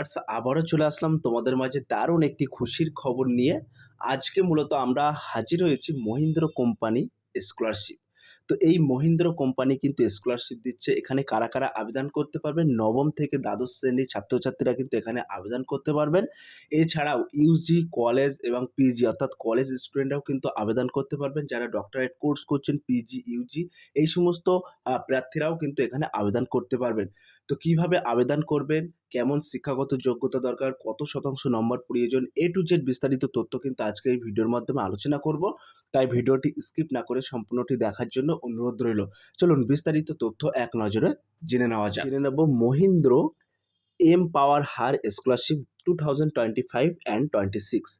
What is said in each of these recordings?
আচ্ছা আবারও চলে আসলাম তোমাদের মাঝে দারুণ একটি খুশির খবর নিয়ে। আজকে মূলত আমরা হাজির হয়েছি মহিন্দ্র কোম্পানি স্কলারশিপ। তো এই মহিন্দ্র কোম্পানি কিন্তু স্কলারশিপ দিচ্ছে। এখানে কারা কারা আবেদন করতে পারবেন? নবম থেকে দ্বাদশ শ্রেণির ছাত্রছাত্রীরা কিন্তু এখানে আবেদন করতে পারবেন। এছাড়াও ইউজি কলেজ এবং পিজি অর্থাৎ কলেজ স্টুডেন্টরাও কিন্তু আবেদন করতে পারবেন। যারা ডক্টরেট কোর্স করছেন পিজি ইউজি এই সমস্ত প্রার্থীরাও কিন্তু এখানে আবেদন করতে পারবেন। তো কীভাবে আবেদন করবেন? কেমন শিক্ষাগত যোগ্যতা দরকার, কত শতাংশ নম্বর প্রয়োজন, এ টু জেড বিস্তারিত তথ্য কিন্তু আজকে এই ভিডিওর মাধ্যমে আলোচনা করব। তাই ভিডিওটি স্কিপ না করে সম্পূর্ণটি দেখার জন্য অনুরোধ রইল। চলুন বিস্তারিত তথ্য এক নজরে জেনে নেওয়া যাক। জেনে নেব Mahindra empower her scholarship two thousand twenty five and twenty six.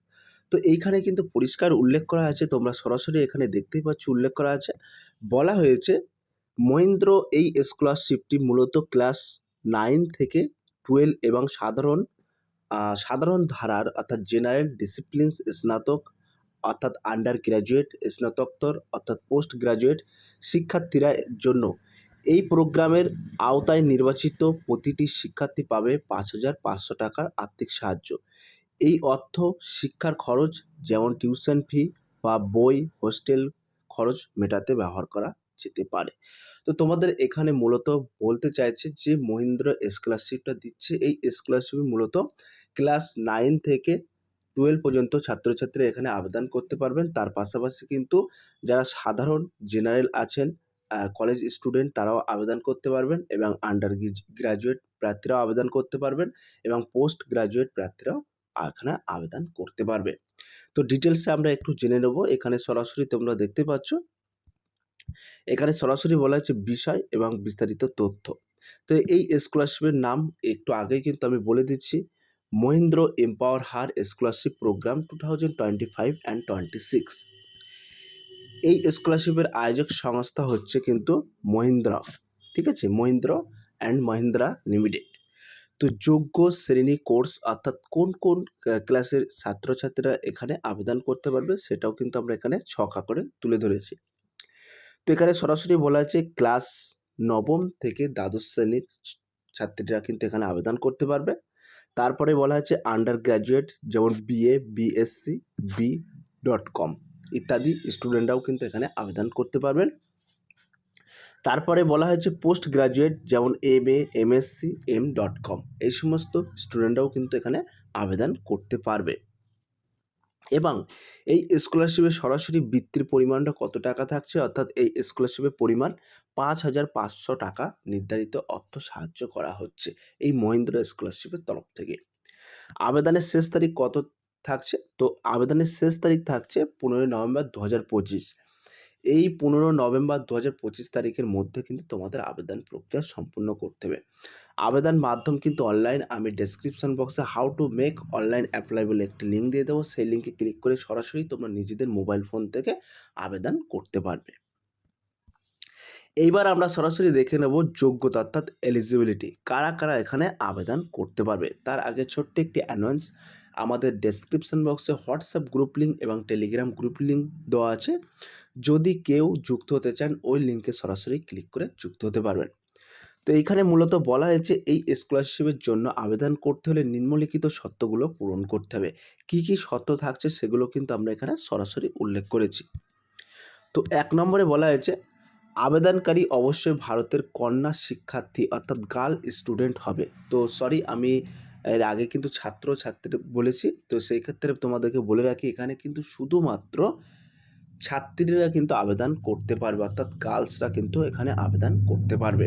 তো এইখানে কিন্তু পরিষ্কার উল্লেখ করা আছে, তোমরা সরাসরি এখানে দেখতেই পাচ্ছ উল্লেখ করা আছে। বলা হয়েছে, মহিন্দ্র এই স্কলারশিপটি মূলত ক্লাস নাইন থেকে টুয়েলভ এবং সাধারণ সাধারণ ধারার অর্থাৎ জেনারেল ডিসিপ্লিনস স্নাতক অর্থাৎ আন্ডার গ্র্যাজুয়েট স্নাতকোত্তর অর্থাৎ পোস্ট গ্র্যাজুয়েট শিক্ষার্থীরা জন্য। এই প্রোগ্রামের আওতায় নির্বাচিত প্রতিটি শিক্ষার্থী পাবে পাঁচ হাজার পাঁচশো টাকার আর্থিক সাহায্য। এই অর্থ শিক্ষার খরচ, যেমন টিউশন ফি বা বই, হোস্টেল খরচ মেটাতে ব্যবহার করা যেতে পারে। তো তোমাদের এখানে মূলত বলতে চাইছে যে মহিন্দ্র স্কলারশিপটা দিচ্ছে। এই স্কলারশিপে মূলত ক্লাস নাইন থেকে টুয়েলভ পর্যন্ত ছাত্রছাত্রী এখানে আবেদন করতে পারবেন। তার পাশাপাশি কিন্তু যারা সাধারণ জেনারেল আছেন কলেজ স্টুডেন্ট তারাও আবেদন করতে পারবেন এবং আন্ডার গ্র্যাজুয়েট প্রার্থীরাও আবেদন করতে পারবেন এবং পোস্ট গ্রাজুয়েট প্রার্থীরাও এখানে আবেদন করতে পারবে। তো ডিটেলসে আমরা একটু জেনে নেব। এখানে সরাসরি তোমরা দেখতে পাচ্ছ এখানে সরাসরি বলা হচ্ছে বিষয় এবং বিস্তারিত তথ্য। তো এই স্কলারশিপের নাম একটু আগেই কিন্তু আমি বলে দিচ্ছি। Mahindra empower her scholarship program two thousand twenty five and twenty six এই স্কলারশিপের আয়োজক সংস্থা হচ্ছে কিন্তু মহিন্দ্রা। ঠিক আছে? মহিন্দ্র অ্যান্ড মহিন্দ্রা লিমিটেড তো যোগ্য শ্রেণি কোর্স অর্থাৎ কোন কোন ক্লাসের ছাত্রছাত্রীরা এখানে আবেদন করতে পারবে সেটাও কিন্তু আমরা এখানে ছকা করে তুলে ধরেছি। তো এখানে সরাসরি বলা আছে ক্লাস নবম থেকে দ্বাদশ শ্রেণির ছাত্রীরা কিন্তু এখানে আবেদন করতে পারবে। তারপরে বলা আছে আন্ডার গ্র্যাজুয়েট যেমন BA BSc B dot com ইত্যাদি স্টুডেন্টরাও কিন্তু এখানে আবেদন করতে পারবেন। তারপরে বলা হয়েছে পোস্ট গ্রাজুয়েট যেমন M A MSc M dot com এই সমস্ত স্টুডেন্টরাও কিন্তু এখানে আবেদন করতে পারবে। এবং এই স্কলারশিপের সরাসরি বৃত্তির পরিমাণটা কত টাকা থাকছে? অর্থাৎ এই স্কলারশিপের পরিমাণ পাঁচ হাজার পাঁচশো টাকা নির্ধারিত অর্থ সাহায্য করা হচ্ছে এই মহিন্দ্র স্কলারশিপের তরফ থেকে। আবেদনের শেষ তারিখ কত থাকছে? তো আবেদনের শেষ তারিখ থাকছে পনেরোই নভেম্বর দু হাজার পঁচিশ। এই পনেরো নভেম্বর দু হাজার পঁচিশ তারিখের মধ্যে কিন্তু তোমাদের আবেদন প্রক্রিয়া সম্পূর্ণ করতে হবে। আবেদন মাধ্যম কিন্তু অনলাইন আমি ডেসক্রিপশন বক্সে how to make online apply বলে একটি লিঙ্ক দিয়ে দেবো। সেই লিঙ্কে ক্লিক করে সরাসরি তোমরা নিজেদের মোবাইল ফোন থেকে আবেদন করতে পারবে। এইবার আমরা সরাসরি দেখে নেব যোগ্যতা অর্থাৎ এলিজিবিলিটি কারা কারা এখানে আবেদন করতে পারবে। তার আগে ছোট্ট একটি অ্যানাউন্স আমাদের ডেসক্রিপশন বক্সে হোয়াটসঅ্যাপ গ্রুপ লিঙ্ক এবং টেলিগ্রাম গ্রুপ লিঙ্ক দেওয়া আছে। যদি কেউ যুক্ত হতে চান, ওই লিঙ্কে সরাসরি ক্লিক করে যুক্ত হতে পারবেন। তো এইখানে মূলত বলা হয়েছে, এই স্কলারশিপের জন্য আবেদন করতে হলে নিম্নলিখিত শর্তগুলো পূরণ করতে হবে। কী কী শর্ত থাকছে সেগুলো কিন্তু আমরা এখানে সরাসরি উল্লেখ করেছি। তো এক নম্বরে বলা হয়েছে, আবেদনকারী অবশ্যই ভারতের কন্যা শিক্ষার্থী অর্থাৎ গার্ল স্টুডেন্ট হবে। তো সরি আমি এর আগে কিন্তু ছাত্র ছাত্রী বলেছি, তো সেই ক্ষেত্রে তোমাদেরকে বলে রাখি, এখানে কিন্তু শুধুমাত্র ছাত্রীরা কিন্তু আবেদন করতে পারবে, অর্থাৎ গার্লসরা কিন্তু এখানে আবেদন করতে পারবে।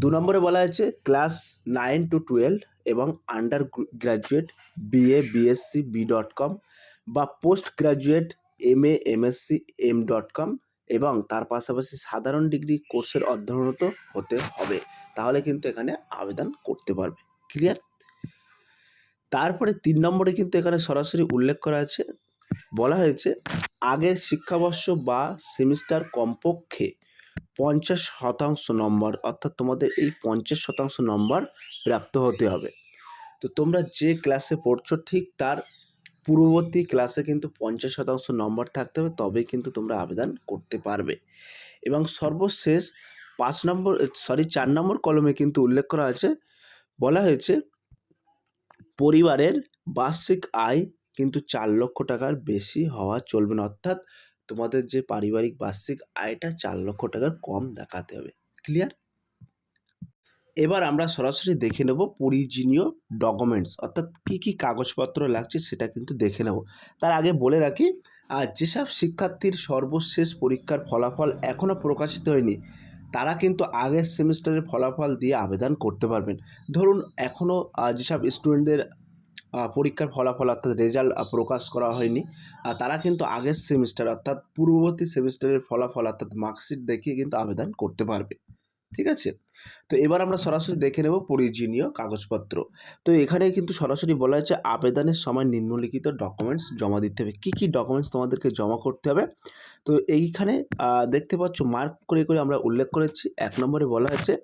দু নম্বরে বলা হয়েছে ক্লাস নাইন টু টুয়েলভ এবং undergraduate BA BSc B dot com বা postgraduate M A M MSc M dot com এবং তার পাশাপাশি সাধারণ ডিগ্রি কোর্সের অধ্যয়নরত হতে হবে। তাহলে কিন্তু এখানে আবেদন করতে পারবে। ক্লিয়ার তারপরে তিন নম্বরে কিন্তু এখানে সরাসরি উল্লেখ করা আছে। বলা হয়েছে, আগের শিক্ষাবর্ষ বা সেমিস্টার কমপক্ষে পঞ্চাশ শতাংশ নম্বর, অর্থাৎ তোমাদের এই পঞ্চাশ শতাংশ নম্বর প্রাপ্ত হতে হবে। তো তোমরা যে ক্লাসে পড়ছো, ঠিক তার পূর্ববর্তী ক্লাসে কিন্তু পঞ্চাশ শতাংশ নম্বর থাকতে হবে, তবেই কিন্তু তোমরা আবেদন করতে পারবে। এবং সর্বশেষ পাঁচ নম্বর সরি চার নম্বর কলমে কিন্তু উল্লেখ করা আছে, বলা হয়েছে, পরিবারের বার্ষিক আয় কিন্তু চার লক্ষ টাকার বেশি হওয়া চলবে না। অর্থাৎ তোমাদের যে পারিবারিক বার্ষিক আয়টা চার লক্ষ টাকার কম দেখাতে হবে। ক্লিয়ার এবার আমরা সরাসরি দেখে নেব প্রয়োজনীয় ডকুমেন্টস অর্থাৎ কী কী কাগজপত্র লাগছে সেটা কিন্তু দেখে নেব। তার আগে বলে রাখি যেসব শিক্ষার্থীর সর্বশেষ পরীক্ষার ফলাফল এখনও প্রকাশিত হয়নি, তারা কিন্তু আগের সেমিস্টারের ফলাফল দিয়ে আবেদন করতে পারবেন। ধরুন এখনও যেসব স্টুডেন্টদের পরীক্ষার ফলাফল অর্থাৎ রেজাল্ট প্রকাশ করা হয়নি। তারা কিন্তু আগের সেমিস্টার অর্থাৎ পূর্ববর্তী সেমিস্টারের ফলাফল অর্থাৎ মার্কশিট দেখিয়ে কিন্তু আবেদন করতে পারবে। ঠিক আছে? তো এবার আমরা সরাসরি দেখে নেব প্রয়োজনীয় কাগজপত্র। তো এখানে কিন্তু সরাসরি বলা হয়েছে, আবেদনের সময় নিম্নলিখিত ডকুমেন্টস জমা দিতে হবে। কী কী ডকুমেন্টস তোমাদেরকে জমা করতে হবে? তো এইখানে দেখতে পাচ্ছ মার্ক করে করে আমরা উল্লেখ করেছি। এক নম্বরে বলা হয়েছে,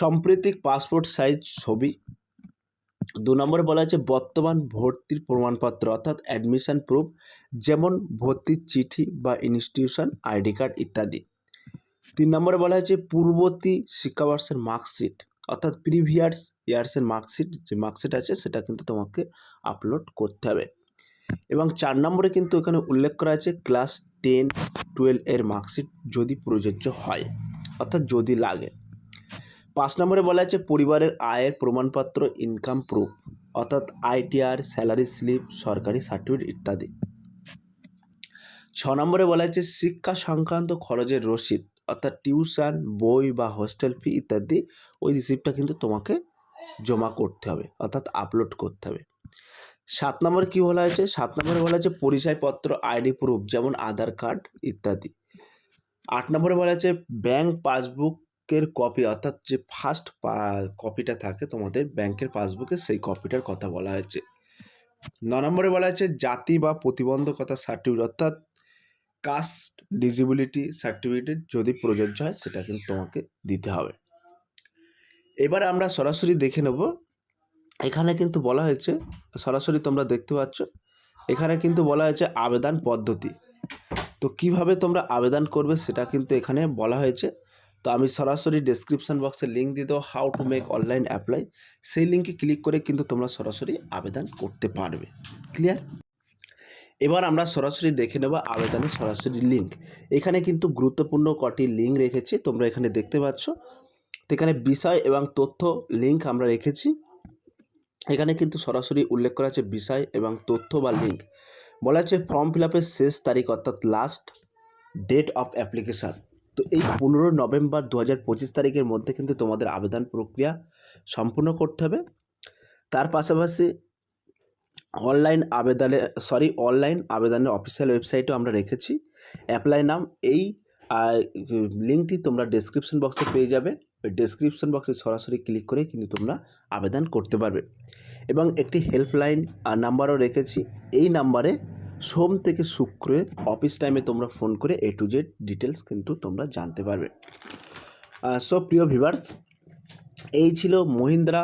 সাম্প্রতিক পাসপোর্ট সাইজ ছবি দু নম্বরে বলা হয়েছে, বর্তমান ভর্তির প্রমাণপত্র অর্থাৎ অ্যাডমিশন প্রুফ যেমন ভর্তির চিঠি বা ইনস্টিটিউশন আইডি কার্ড ইত্যাদি। তিন নম্বরে বলা হয়েছে, পূর্ববর্তী শিক্ষাবর্ষের মার্কশিট অর্থাৎ প্রিভিয়াস ইয়ার্সের মার্কশিট যে মার্কশিট আছে, সেটা কিন্তু তোমাকে আপলোড করতে হবে। এবং চার নম্বরে কিন্তু এখানে উল্লেখ করা আছে ক্লাস টেন টুয়েলভ এর মার্কশিট যদি প্রযোজ্য হয়, অর্থাৎ যদি লাগে। পাঁচ নম্বরে বলা আছে, পরিবারের আয়ের প্রমাণপত্র ইনকাম প্রুফ অর্থাৎ আইটিআর স্যালারি স্লিপ সরকারি সার্টিফিকেট ইত্যাদি। ছ নম্বরে বলা হয়েছে শিক্ষা সংক্রান্ত খরচের রসিদ, অর্থাৎ টিউশন বই বা হোস্টেল ফি ইত্যাদি, ওই রিসিপ্টটা কিন্তু তোমাকে জমা করতে হবে, অর্থাৎ আপলোড করতে হবে। সাত নম্বর কী বলা হয়েছে সাত নম্বরে বলা হয়েছে পরিচয়পত্র আইডি প্রুফ যেমন আধার কার্ড ইত্যাদি। আট নম্বরে বলা হয়েছে ব্যাংক পাসবুকের কপি অর্থাৎ যে ফার্স্ট কপিটা থাকে তোমাদের ব্যাংকের পাসবুকে সেই কপিটার কথা বলা হয়েছে। ন নম্বরে বলা হয়েছে জাতি বা প্রতিবন্ধকতা সার্টিফিকেট অর্থাৎ কাস্ট ডিজিবিলিটি সার্টিফিকেট যদি প্রযোজ্য হয় সেটা কিন্তু তোমাকে দিতে হবে। এবার আমরা সরাসরি দেখে নেব। এখানে কিন্তু বলা হয়েছে, সরাসরি তোমরা দেখতে পাচ্ছ, এখানে কিন্তু বলা হয়েছে আবেদন পদ্ধতি। তো কীভাবে তোমরা আবেদন করবে সেটা কিন্তু এখানে বলা হয়েছে। তো আমি সরাসরি ডেসক্রিপশন বক্সে লিঙ্ক দিয়ে দেবো how to make online apply সেই লিঙ্কে ক্লিক করে কিন্তু তোমরা সরাসরি আবেদন করতে পারবে। ক্লিয়ার এবার আমরা সরাসরি দেখে নেব আবেদনের সরাসরি লিঙ্ক এখানে কিন্তু গুরুত্বপূর্ণ কটি লিঙ্ক রেখেছি, তোমরা এখানে দেখতে পাচ্ছ। তো এখানে বিষয় এবং তথ্য লিঙ্ক আমরা রেখেছি। এখানে কিন্তু সরাসরি উল্লেখ করা আছে বিষয় এবং তথ্য বা লিঙ্ক বলা আছে ফর্ম ফিল শেষ তারিখ অর্থাৎ লাস্ট ডেট অফ অ্যাপ্লিকেশান তো এই পনেরো নভেম্বর দু হাজার পঁচিশ তারিখের মধ্যে কিন্তু তোমাদের আবেদন প্রক্রিয়া সম্পূর্ণ করতে হবে। তার পাশাপাশি অনলাইন আবেদনে সরি অনলাইন আবেদনের অফিসিয়াল ওয়েবসাইটও আমরা রেখেছি। অ্যাপ্লাই নাম এই লিঙ্কটি তোমরা ডেসক্রিপশন বক্সে পেয়ে যাবে। ওই ডেসক্রিপশন বক্সে সরাসরি ক্লিক করে কিন্তু তোমরা আবেদন করতে পারবে। এবং একটি হেল্পলাইন নাম্বারও রেখেছি। এই নাম্বারে সোম থেকে শুক্রে অফিস টাইমে তোমরা ফোন করে এ টু জেড ডিটেলস কিন্তু তোমরা জানতে পারবে। সো প্রিয় ভিভার্স এই ছিল মহিন্দ্রা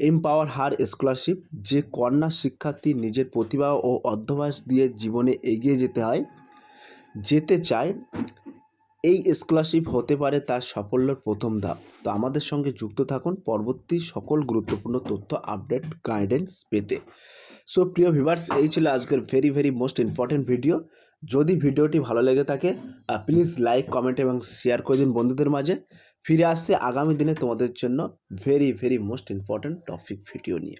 এমপাওয়ার হার স্কলারশিপ যে কন্যা শিক্ষার্থী নিজের প্রতিভা ও অধ্যবাস দিয়ে জীবনে এগিয়ে যেতে হয়, যেতে চায়। এই স্কলারশিপ হতে পারে তার সাফল্যের প্রথম ধাপ। তো আমাদের সঙ্গে যুক্ত থাকুন পরবর্তী সকল গুরুত্বপূর্ণ তথ্য আপডেট গাইডেন্স পেতে। সো প্রিয় ভিভার্স এই ছিল আজকের very very most important video যদি ভিডিওটি ভালো লেগে থাকে প্লিজ লাইক কমেন্ট এবং শেয়ার করে দিন বন্ধুদের মাঝে। ফিরে আসছে আগামী দিনে তোমাদের জন্য very very most important topic video নিয়ে।